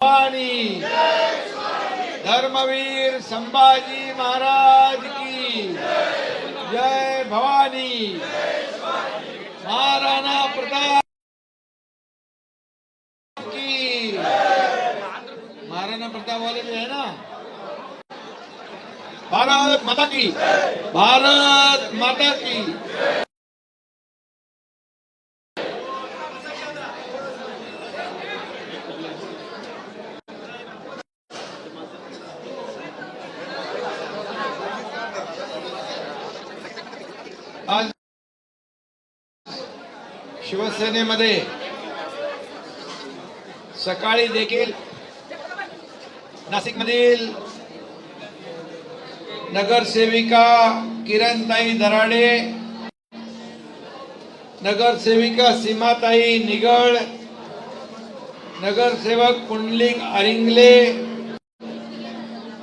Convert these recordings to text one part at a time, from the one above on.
भवानी धर्मवीर संभाजी महाराज की। जय भवानी। महाराणा प्रताप की। महाराणा प्रताप वाले भी है ना? भारत माता की। भारत माता की आज शिवसेनेमध्ये सकाळी देखील नाशिकमधील नगरसेविका किरणताई दराडे नगरसेविका सीमाताई निगळ नगरसेवक पुंडलिक आरिंगले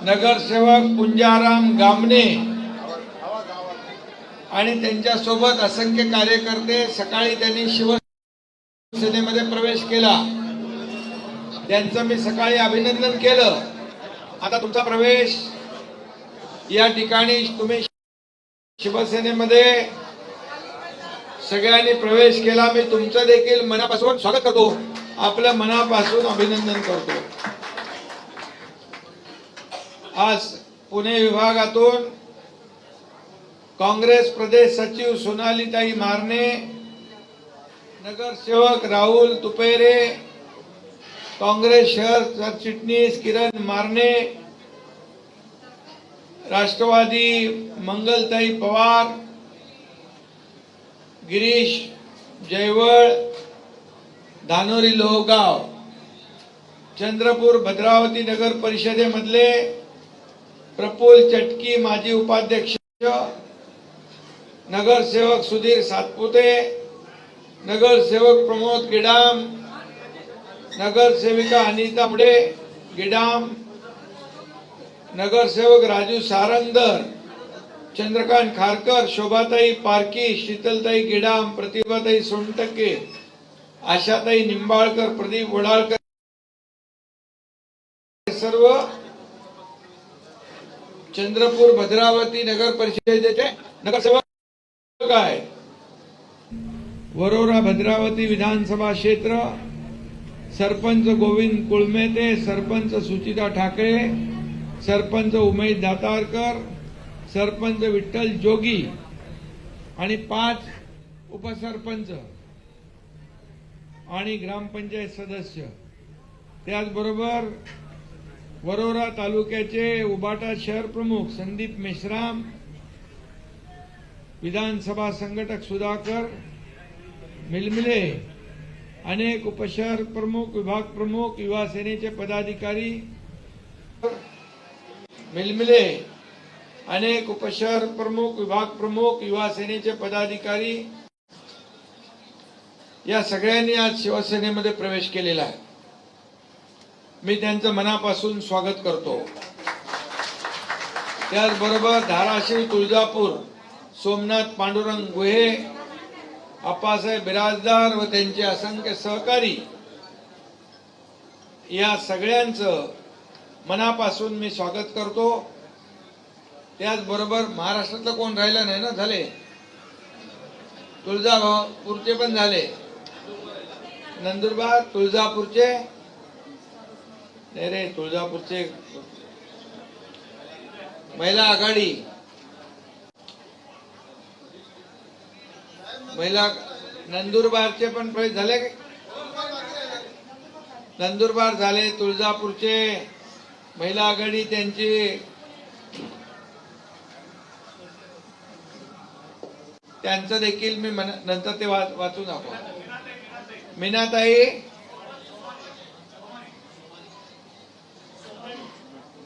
नगरसेवक पुंजाराम गामणे आणि त्यांच्यासोबत असंख्य कार्यकर्ते सकाळी त्यांनी शिव शिवसेनेमध्ये प्रवेश केला. त्यांचं मी सकाळी अभिनंदन केलं. आता तुमचा प्रवेश या ठिकाणी तुम्ही शिवसेनेमध्ये सगळ्यांनी प्रवेश केला. मी तुमचं देखील मनापासून स्वागत करतो. आपल्या मनापासून अभिनंदन करतो. आज पुणे विभागातून काँग्रेस प्रदेश सचिव सोनालीताई मारणे नगरसेवक राहुल तुपेरे काँग्रेस शहर सरचिटणीस किरण मारणे राष्ट्रवादी मंगलताई पवार गिरीश जयवळ धानोरी लोहगाव चंद्रपूर भद्रावती नगर परिषदेमधले प्रफुल चटकी माजी उपाध्यक्ष नगरसेवक सुधीर सातपुते नगरसेवक प्रमोद गिडाम नगरसेविका अनिता पुढे गिडाम नगरसेवक राजू सारंदर चंद्रकांत खारकर शोभाताई पारकी शीतलताई गिडाम प्रतिभाताई सोनटक्के आशाताई निंबाळकर प्रदीप वडाळकर सर्व चंद्रपूर भद्रावती नगर परिषदेचे नगरसेवक आहे वरोरा भद्रावती विधानसभा क्षेत्र सरपंच गोविंद कुळमेते सरपंच सुचिता ठाकरे सरपंच उमेश दातारकर सरपंच विठ्ठल जोगी आणि पाच उपसरपंच आणि ग्रामपंचायत सदस्य. त्याचबरोबर वरोरा तालुक्याचे उबाटा शहर प्रमुख संदीप मेश्राम विधानसभा संघटक सुधाकर मिलमिले. अनेक उपशहर प्रमुख विभाग प्रमुख युवा सेनेचे पदाधिकारी. मिलमिले. अनेक उपशहर प्रमुख विभाग प्रमुख युवा सेनेचे पदाधिकारी. या सगळ्यांनी आज शिवसेनेमध्ये प्रवेश केलेला आहे. मी त्यांचं मनापासून स्वागत करतो. त्याचबरोबर धाराशिव तुळजापूर सोमनाथ पांडुरंग गुहे अप्पासाहेब बिराजदार व त्यांचे असंख्य सहकारी या सगळ्यांचं मनापासून मी स्वागत करतो. त्याचबरोबर महाराष्ट्रातलं कोण राहिलं नाही ना झाले. तुळजापूरचे पण झाले. नंदुरबार तुळजापूरचे. नाही रे तुळजापूरचे. महिला आघाडी. महिला नंदुरबारचे पण प्रवेश झाले नंदुरबार झाले तुळजापूरचे. महिला आघाडी त्यांची. त्यांचं देखील मी नंतर ते वा- वाचून मीनाताई.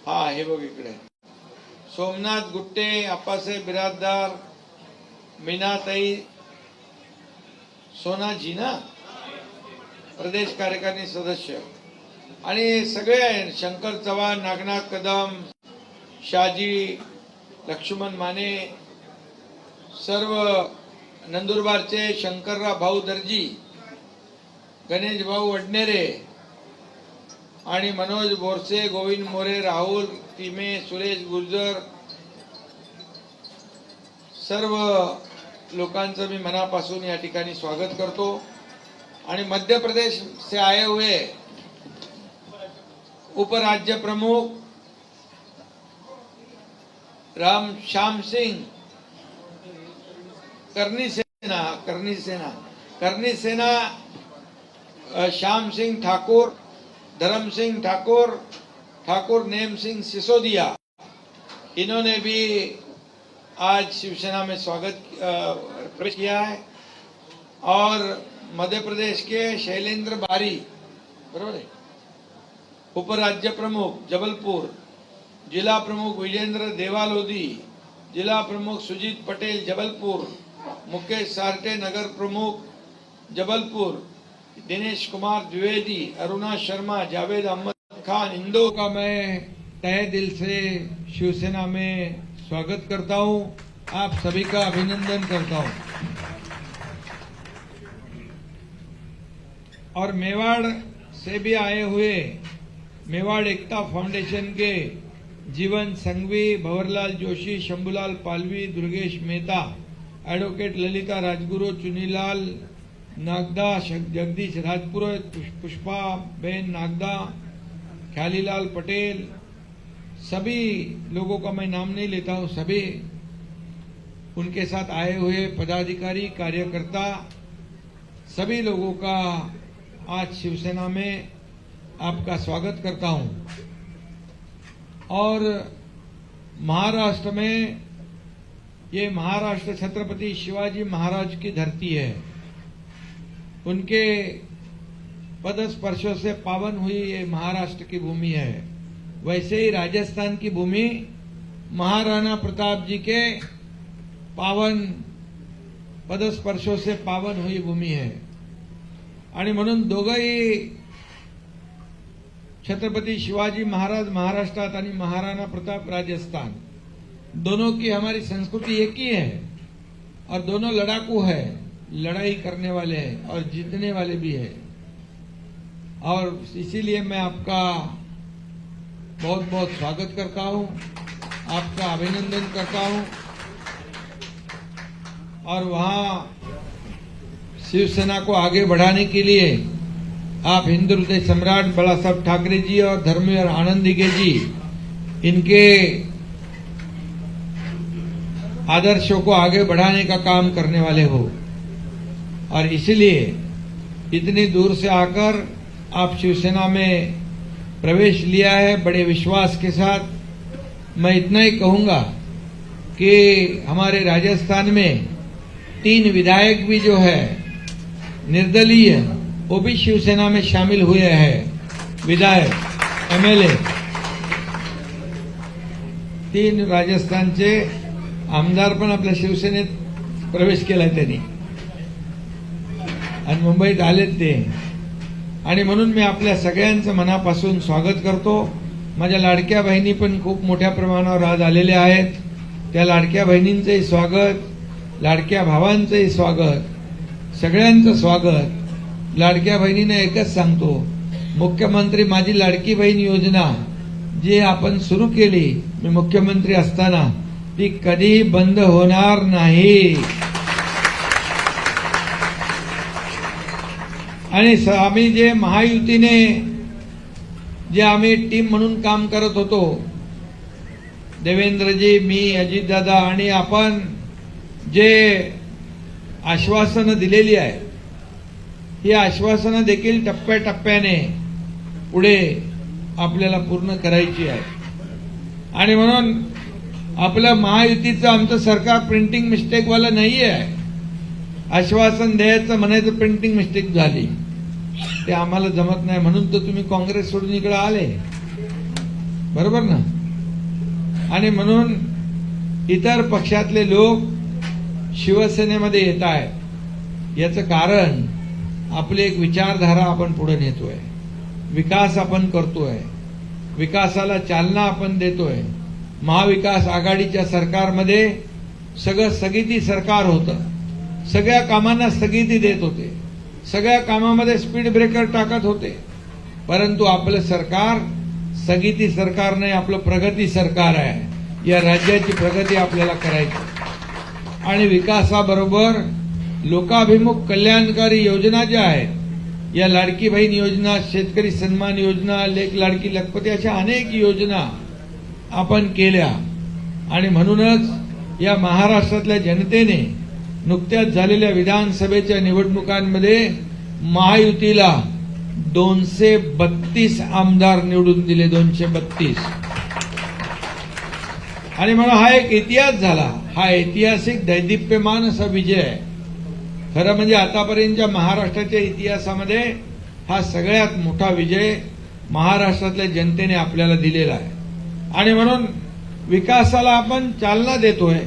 हा हे बघ इकडे. सोमनाथ गुट्टे अप्पासाहेब बिराजदार मीनाताई सोनाजी ना प्रदेश कार्यकारिणी सदस्य. आणि सगळे शंकर चव्हाण नागनाथ कदम शाजी लक्ष्मण माने सर्व नंदुरबारचे शंकरराव भाऊ दर्जी गणेश भाऊ वडनेरे आणि मनोज बोरसे गोविंद मोरे राहुल तिमे सुरेश गुर्जर सर्व लोकांचं मी मनापासून या ठिकाणी स्वागत करतो. आणि मध्य प्रदेश से आए हुए उपराज्य प्रमुख राम श्याम सिंह करनी सेना करनी सेना करनी सेना श्याम सिंह ठाकुर धर्म सिंह ठाकुर ठाकुर नेम सिंह सिसोदिया इन्होंने भी आज शिवसेना में स्वागत प्रवेश किया है। और मध्य प्रदेश के शैलेंद्र बारी, बरोबर है? उपराज्य प्रमुख जबलपुर, जिला प्रमुख विजेंद्र देवालोदी जिला प्रमुख सुजीत पटेल जबलपुर, मुकेश सारटे नगर प्रमुख जबलपुर, दिनेश कुमार द्विवेदी, अरुणा शर्मा, जावेद अहमद खान इंदो का मैं तहे दिल से शिवसेना में स्वागत करता हूँ। आप सभी का अभिनंदन करता हूँ। और मेवाड़ से भी आए हुए मेवाड़ एकता फाउंडेशन के जीवन संघवी, भंवरलाल जोशी, शंभूलाल पालवी, दुर्गेश मेहता एडवोकेट ललिता राजगुरु, चुनीलाल नागदा जगदीश राजपुरोहित पुष- पुष्पा बेन नागदा, ख्यालीलाल पटेल सभी लोगों का मैं नाम नहीं लेता हूँ, सभी उनके साथ आए हुए पदाधिकारी, कार्यकर्ता, सभी लोगों का आज शिवसेना में आपका स्वागत करता हूँ। और महाराष्ट्र में ये महाराष्ट्र छत्रपति शिवाजी महाराज की धरती है। उनके पद स्पर्शों से पावन हुई ये महाराष्ट्र की भूमि है। वैसे ही राजस्थान की भूमि महाराणा प्रताप जी के पावन पदस्पर्शों से पावन हुई भूमी है। आणि म्हणून दोघंही छत्रपती शिवाजी महाराज महाराष्ट्रात आणि महाराणा प्रताप राजस्थान दोनों की हमारी संस्कृति एक ही है और दोनों लड़ाकू है लड़ाई करने वाले हैं और जीतने वाले भी है। और इसीलिए मैं आपका बहुत बहुत स्वागत करता हूँ, आपका अभिनंदन करता हूँ। और वहाँ शिवसेना को आगे बढ़ाने के लिए आप हिंदू हृदय सम्राट बाला साहब ठाकरे जी और धर्मवीर आनंद दिगे जी, इनके आदर्शों को आगे बढ़ाने का काम करने वाले हो। और इसलिए इतनी दूर से आकर आप शिवसेना में प्रवेश लिया है बड़े विश्वास के साथ। मैं इतना ही कहूंगा कि हमारे राजस्थान में तीन विधायक भी जो है निर्दलीय वो भी शिवसेना में शामिल हुए हैं। विधायक एमएलए। तीन राजस्थानचे आमदार पण आपल्या शिवसेनेत प्रवेश केला त्यांनी. आणि मुंबईत आलेत ते. आणि म्हणून मी आपल्या सगळ्यांचं मनापासून स्वागत करतो. माझ्या लाडक्या बहिणी पण खूप मोठ्या प्रमाणावर आज आलेल्या आहेत. त्या लाडक्या बहिणींचंही स्वागत लाडक्या भावांचंही स्वागत सगळ्यांचं स्वागत. लाडक्या बहिणीनं एकच सांगतो मुख्यमंत्री माझी लाडकी बहीण योजना जी आपण सुरू केली मी मुख्यमंत्री असताना ती कधी बंद होणार नाही. आणि स- आम्ही जे महायुतीने जे आम्ही टीम म्हणून काम करत होतो देवेंद्रजी मी अजितदादा आणि आपण जे आश्वासनं दिलेली आहे ही आश्वासनं देखील टप्प्याटप्प्याने पुढे आपल्याला पूर्ण करायची आहे. आणि म्हणून आपलं महायुतीचं आमचं सरकार प्रिंटिंग मिस्टेकवालं नाही आहे आश्वासन द्यायचं म्हणायचं प्रिंटिंग मिस्टेक झाली. ते आम्हाला जमत नाही म्हणून तर तुम्ही काँग्रेस सोडून इकडे आले. बरोबर ना? आणि म्हणून इतर पक्षातले लोक शिवसेनेमध्ये येत आहेत. याचं कारण आपली एक विचारधारा आपण पुढे नेतोय. विकास आपण करतोय. विकासाला चालना आपण देतोय. महाविकास आघाडीच्या सरकारमध्ये सगळं स्थगिती सरकार होतं. सगळ्या कामांना स्थगिती देत होते. सगळ्या कामामध्ये स्पीड ब्रेकर टाकत होते. परंतु आपलं सरकार स्थगिती सरकार नाही आपलं प्रगती सरकार आहे. या राज्याची प्रगती आपल्याला करायची आणि विकासाबरोबर लोकाभिमुख कल्याणकारी योजना ज्या आहेत या लाडकी बहीण योजना शेतकरी सन्मान योजना लेख लाडकी लखपती अशा अनेक योजना आपण केल्या. आणि म्हणूनच या महाराष्ट्रातल्या जनतेने नुकत्याच झालेल्या विधानसभेच्या निवडणुकांमध्ये महायुतीला दोनशे बत्तीस आमदार निवडून दिले दोनशे बत्तीस. आणि म्हणून हा एक इतिहास झाला. हा ऐतिहासिक दैदिप्यमान असा विजय आहे. खरं म्हणजे आतापर्यंतच्या महाराष्ट्राच्या इतिहासामध्ये हा सगळ्यात मोठा विजय महाराष्ट्रातल्या जनतेने आपल्याला दिलेला आहे. आणि म्हणून विकासाला आपण चालना देतोय.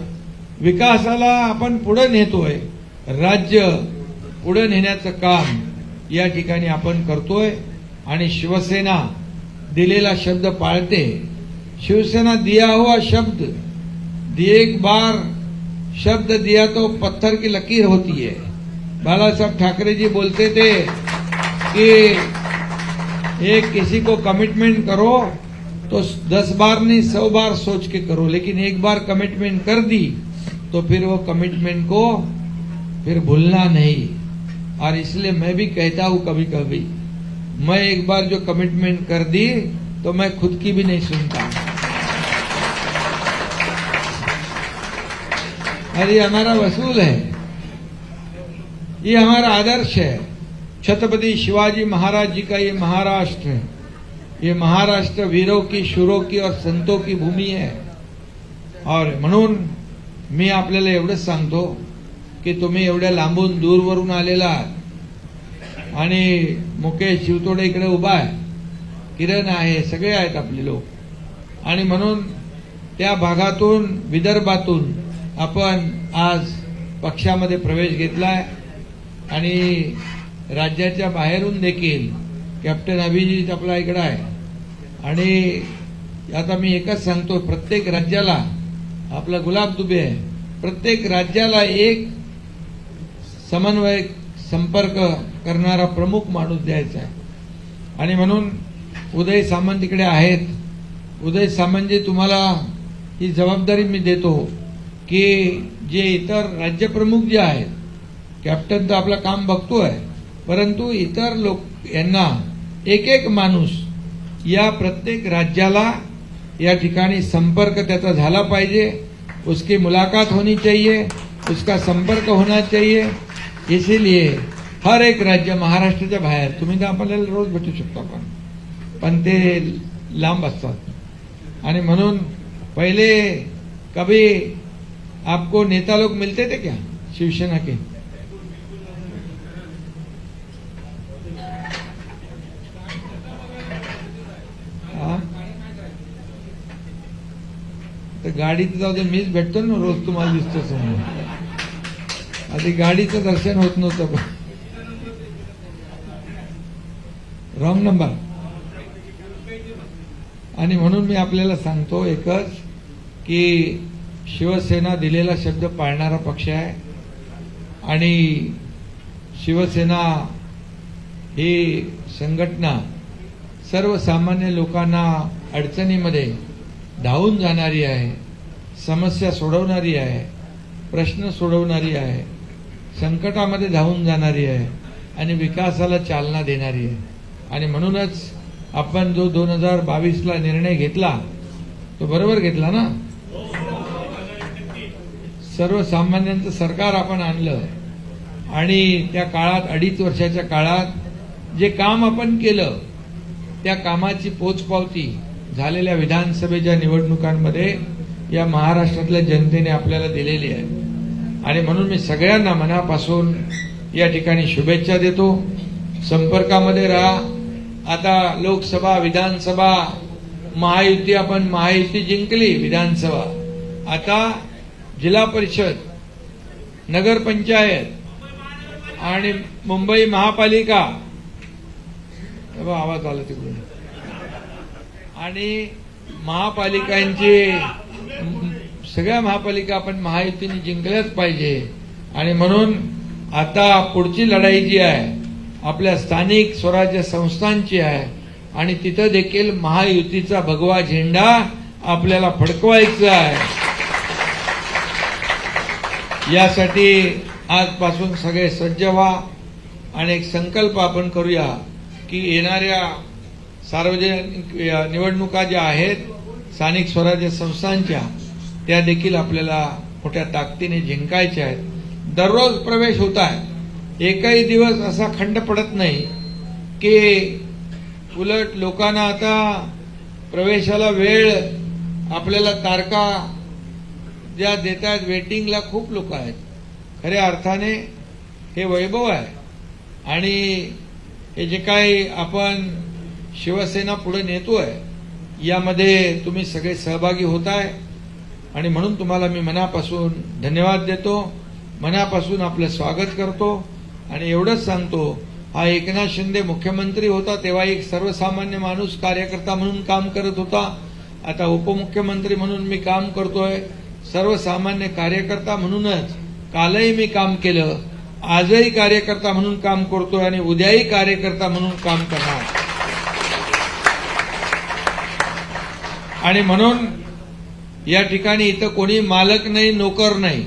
विकासाला आपण पुढे नेतोय. राज्य पुढे नेण्याचं काम या ठिकाणी आपण करतोय. आणि शिवसेना दिलेला शब्द पाळते. शिवसेना दिया हुआ शब्द दिए एक बार शब्द दिया तो पत्थर की लकीर होती है. बालासाहेब ठाकरे जी बोलते थे कि एक किसी को कमिटमेंट करो तो दस बार नहीं सौ बार सोच के करो लेकिन एक बार कमिटमेंट कर दी तो फिर वो कमिटमेंट को फिर भूलना नहीं। और इसलिए मैं भी कहता हूँ कभी कभी मैं एक बार जो कमिटमेंट कर दी तो मैं खुद की भी नहीं सुनता। ये हमारा वसूल है। ये हमारा आदर्श है। छत्रपति शिवाजी महाराज जी का ये महाराष्ट्र है। ये महाराष्ट्र वीरों की, शुरों की और संतों की भूमि है। और म्हणून मी आपल्याला एवढंच सांगतो की तुम्ही एवढ्या लांबून दूरवरून आलेला आहात. आणि मुकेश शिवतोडे इकडे उभा आहे. किरण आहे सगळे आहेत आपले लोक. आणि म्हणून त्या भागातून विदर्भातून आपण आज पक्षामध्ये प्रवेश घेतलाय. आणि राज्याच्या बाहेरून देखील कॅप्टन अभिजित आपला इकडं आहे. आणि आता मी एकच सांगतो प्रत्येक राज्याला आपला गुलाब दुबे आहे. प्रत्येक राज्याला एक समन्वय संपर्क करणारा प्रमुख माणूस द्यायचा आहे. आणि म्हणून उदय सामंत इकडे आहेत. उदय सामंतजी तुम्हाला ही जबाबदारी मी देतो की जे इतर राज्यप्रमुख जे आहेत कॅप्टन तर आपलं काम बघतोय परंतु इतर लोक यांना एक एक माणूस या प्रत्येक राज्याला या ठिकाणी संपर्क त्याचा झाला पाहिजे. उसकी मुलाकात होनी चाहिए उसका संपर्क होना चाहिए. इसीलिए हर एक राज्य महाराष्ट्राच्या बाहेर तुम्ही तर आपल्याला रोज भेटू शकतो आपण पण ते लांब असतात. आणि म्हणून पहिले कभी आपको नेता लोग मिलते थे क्या? शिवसेना के हा? तर गाडीत जाऊ दे मीच भेटतो ना रोज तुम्हाला दिसतो समोर. आधी गाडीचं दर्शन होत नव्हतं पण. रॉंग नंबर आणि म्हणून मी आपल्याला सांगतो एकच की शिवसेना दिलेला शब्द पाळणारा पक्ष आहे. आणि शिवसेना ही संघटना सर्वसामान्य लोकांना अडचणीमध्ये धावून जाणारी आहे समस्या सोडवणारी आहे प्रश्न सोडवणारी आहे संकटामध्ये धावून जाणारी आहे आणि विकासाला चालना देणारी आहे. आणि म्हणूनच आपण जो दोन हजार बावीसला निर्णय घेतला तो बरोबर घेतला ना? सर्वसामान्यांचं सरकार आपण आणलं आणि त्या काळात अडीच वर्षाच्या काळात जे काम आपण केलं त्या कामाची पोचपावती झालेल्या विधानसभेच्या निवडणुकांमध्ये या महाराष्ट्रातल्या जनतेने आपल्याला दिलेली आहे. आणि म्हणून मी सगळ्यांना मनापासून या ठिकाणी शुभेच्छा देतो. संपर्कामध्ये राहा. आता लोकसभा विधानसभा महायुती आपण महायुती जिंकली विधानसभा. आता जिल्हा परिषद नगरपंचायत आणि मुंबई महापालिका. आवाज आला तिकडून. आणि महापालिकांची सगळ्या महापालिका आपण महायुतीने जिंकल्याच पाहिजे. आणि म्हणून आता पुढची लढाई जी आहे आपल्या स्थानिक स्वराज्य संस्थांची आहे आणि तिथं देखील महायुतीचा भगवा झेंडा आपल्याला फडकवायचा आहे. यासाठी आजपासून सगळे सज्ज व्हा आणि एक संकल्प आपण करूया की येणाऱ्या सार्वजनिक निवडणुका ज्या आहेत स्थानिक स्वराज्य संस्थांच्या त्या देखील आपल्याला मोठ्या ताकदीने जिंकायच्या आहेत. दररोज प्रवेश होत आहे. एकही दिवस असा खंड पडत नाही की उलट लोकांना आता प्रवेशाला वेळ आपल्याला तारका ज्या देत आहेत वेटिंगला खूप लोक आहेत. खऱ्या अर्थाने हे वैभव आहे. आणि हे जे काही आपण शिवसेना पुढे नेतोय यामध्ये तुम्ही सगळे सहभागी होत आहे आणि म्हणून तुम्हाला मी मनापासून धन्यवाद देतो. मनापासून आपलं स्वागत करतो. आणि एवढंच सांगतो हा एकनाथ शिंदे मुख्यमंत्री होता तेव्हा एक सर्वसामान्य माणूस कार्यकर्ता म्हणून काम करत होता. आता उपमुख्यमंत्री म्हणून मी काम करतोय सर्वसामान्य कार्यकर्ता म्हणूनच. कालही मी काम केलं आजही कार्यकर्ता म्हणून काम करतोय आणि उद्याही कार्यकर्ता म्हणून काम करणार. आणि म्हणून या ठिकाणी इथं कोणी मालक नाही नोकर नाही.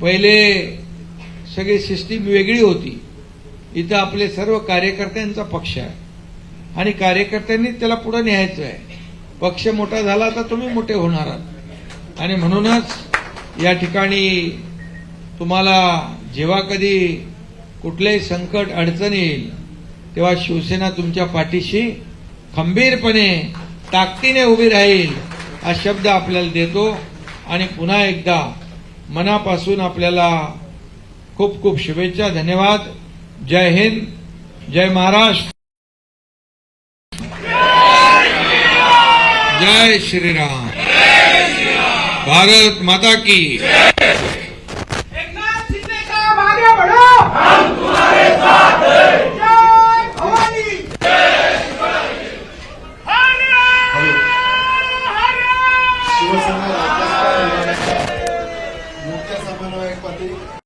पहिले सगळी सिस्टीम वेगळी होती. इथं आपले सर्व कार्यकर्त्यांचा पक्ष आहे. आणि कार्यकर्त्यांनी त्याला पुढे न्यायचं आहे. पक्ष मोठा झाला तर तुम्ही मोठे होणार आहात. आणि म्हणूनच या ठिकाणी तुम्हाला जेव्हा कधी कुठलेही संकट अडचण येईल तेव्हा शिवसेना तुमच्या पाठीशी खंबीरपणे ताकदीने उभी राहील हा शब्द आपल्याला देतो. आणि पुन्हा एकदा मनापासून आपल्याला खूप खूप शुभेच्छा. धन्यवाद. जय हिंद. जय महाराष्ट्र. जय श्रीराम. भारत माता की